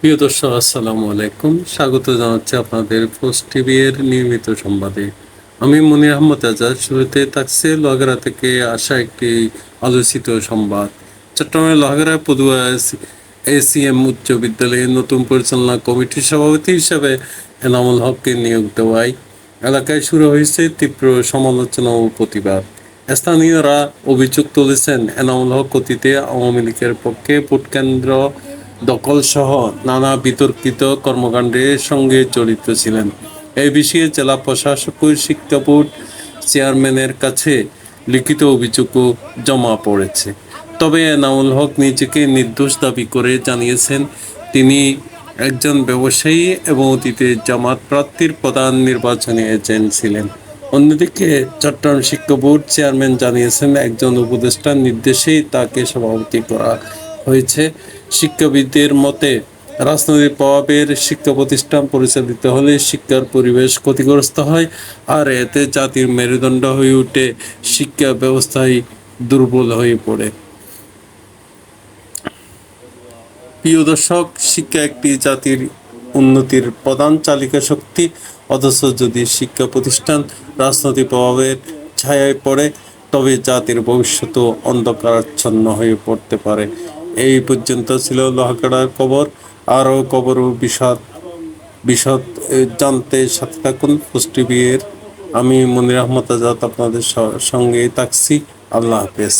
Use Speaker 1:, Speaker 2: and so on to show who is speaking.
Speaker 1: প্রিয় দর্শক, আসসালামু আলাইকুম। স্বাগত জানাচ্ছি আপনাদের পোস্ট টিভি এর নিয়মিত সংবাদে। আমি মনির আহমদ আজাদ। শুরুতে থাকছে লোহাগড়া থেকে আসা একটি আলোচিত সংবাদ। চট্টগ্রামের লোহাগড়া পদুয়া এসিএম উচ্চ বিদ্যালয়ের নতুন পরিচালনা কমিটির সভাপতি হিসাবে এনামুল হককে নিয়োগ দেওয়ায় এলাকায় শুরু হয়েছে তীব্র সমালোচনা ও প্রতিবাদ। স্থানীয়রা অভিযোগ তুলেছেন, এনামুল হক অতীতে আওয়ামী লীগের পক্ষে ভোট কেন্দ্র দখল সহ নানা বিতর্কিত কর্মকাণ্ডের সঙ্গে জড়িত ছিলেন। এই বিষয়ে জেলা প্রশাসক শিক্ষা বোর্ড চেয়ারম্যানের কাছে লিখিত অভিযোগও জমা পড়েছে। তবে এনামুল হক নিজেকে নির্দোষ দাবি করে জানিয়েছেন, তিনি একজন ব্যবসায়ী এবং অতীতে জামাত প্রার্থীর প্রধান নির্বাচনী এজেন্ট ছিলেন। অন্যদিকে চট্টগ্রাম শিক্ষা বোর্ড চেয়ারম্যান জানিয়েছেন, একজন উপদেষ্টার নির্দেশেই তাকে সভাপতি করা হয়েছে। শিক্ষাবিদদের মতে, রাজনৈতিক প্রভাবের শিক্ষা প্রতিষ্ঠান পরিচালিত হলে শিক্ষার পরিবেশ ক্ষতিগ্রস্ত হয় আর এতে জাতির মেরুদণ্ড হয়ে ওঠে। শিক্ষা ব্যবস্থায় দুর্বল হয়ে পড়ে। প্রিয় দর্শক, শিক্ষা একটি জাতির উন্নতির প্রধান চালিকা শক্তি। অথচ যদি শিক্ষা প্রতিষ্ঠান রাজনৈতিক প্রভাবের ছায়ায় পড়ে, তবে জাতির ভবিষ্যৎ অন্ধকারাচ্ছন্ন হয়ে পড়তে পারে। এই পর্যন্ত ছিল লোহাকাড়ার কবর। আরও কবর বিশদ বিশদ জানতে সাথে থাকুন পুষ্টি বিয়ের আমি মনির আহমদ আজাদ আপনাদের সঙ্গে থাকছি। আল্লাহ হাফেজ।